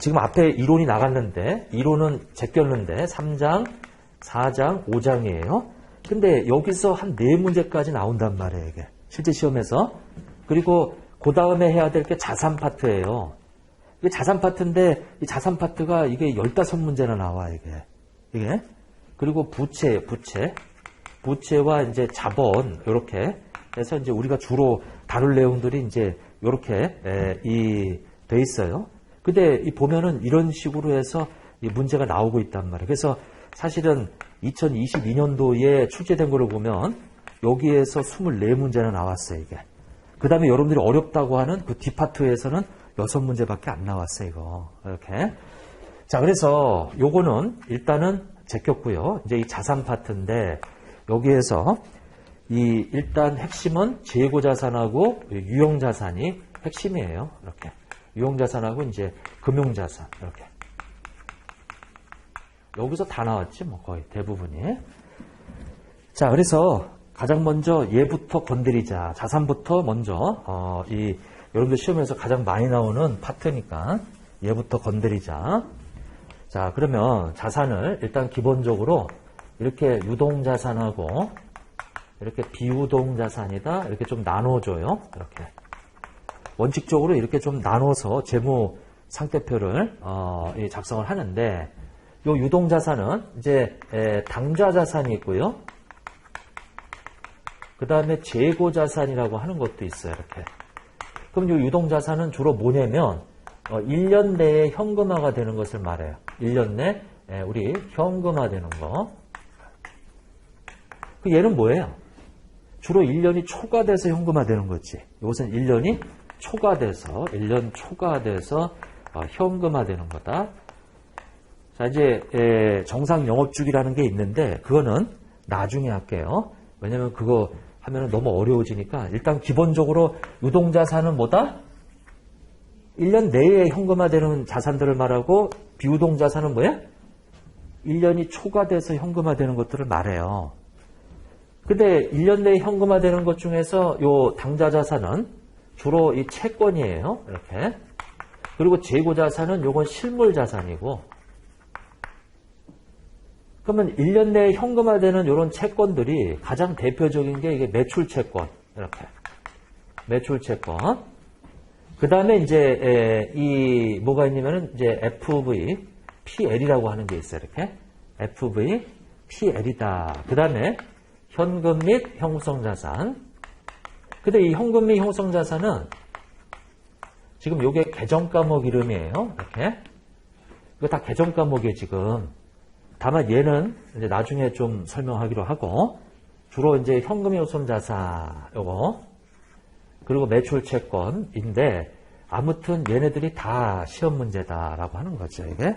지금 앞에 이론이 나갔는데 이론은 제꼈는데 3장, 4장, 5장이에요. 근데 여기서 한 네 문제까지 나온단 말이에요, 이게. 실제 시험에서. 그리고 그 다음에 해야 될 게 자산 파트예요. 이게 자산 파트인데 이 자산 파트가 이게 15문제나 나와, 이게. 이게. 그리고 부채, 부채. 부채와 이제 자본 이렇게 해서 이제 우리가 주로 다룰 내용들이 이제 이렇게 이 돼 있어요. 근데 이 보면은 이런 식으로 해서 이 문제가 나오고 있단 말이에요. 그래서 사실은 2022년도에 출제된 거를 보면 여기에서 24문제나 나왔어요, 이게. 그 다음에 여러분들이 어렵다고 하는 그 디파트에서는 6문제밖에 안 나왔어요, 이거. 이렇게. 자, 그래서 요거는 일단은 제꼈고요. 이제 이 자산 파트인데 여기에서 이 일단 핵심은 재고 자산하고 유형 자산이 핵심이에요. 이렇게. 유형 자산하고 이제 금융 자산 이렇게. 여기서 다 나왔지 뭐 거의 대부분이. 자, 그래서 가장 먼저 얘부터 건드리자. 자산부터 먼저 어, 이 여러분들 시험에서 가장 많이 나오는 파트니까 얘부터 건드리자. 자, 그러면 자산을 일단 기본적으로 이렇게 유동 자산하고 이렇게 비유동 자산이다. 이렇게 좀 나눠줘요. 이렇게. 원칙적으로 이렇게 좀 나눠서 재무 상태표를 어, 작성을 하는데 요 유동 자산은 이제 에, 당좌 자산이 있고요. 그 다음에 재고 자산이라고 하는 것도 있어요. 이렇게. 그럼 요 유동 자산은 주로 뭐냐면 어, 1년 내에 현금화가 되는 것을 말해요. 1년 내 에, 우리 현금화 되는 거. 그 얘는 뭐예요? 주로 1년이 초과돼서 현금화 되는 거지. 이것은 1년이 초과돼서 1년 초과돼서 어, 현금화되는 거다. 자 이제 에, 정상 영업주기라는 게 있는데 그거는 나중에 할게요. 왜냐면 그거 하면 너무 어려워지니까 일단 기본적으로 유동자산은 뭐다? 1년 내에 현금화되는 자산들을 말하고 비유동자산은 뭐야? 1년이 초과돼서 현금화되는 것들을 말해요. 근데 1년 내에 현금화되는 것 중에서 요 당좌 자산은 주로 이 채권이에요. 이렇게. 그리고 재고 자산은 요건 실물 자산이고 그러면 1년 내에 현금화되는 이런 채권들이 가장 대표적인 게 이게 매출 채권. 이렇게. 매출 채권. 그 다음에 이제, 이, 뭐가 있냐면은 이제 FV, PL이라고 하는 게 있어요. 이렇게. FV, PL이다. 그 다음에 현금 및 형성 자산. 근데 이 현금 및 형성 자산은 지금 요게 계정 과목 이름이에요. 이렇게. 이거 다 계정 과목이에요, 지금. 다만 얘는 이제 나중에 좀 설명하기로 하고 주로 이제 현금 형성 자산 요거 그리고 매출 채권인데 아무튼 얘네들이 다 시험 문제다라고 하는 거죠, 이게.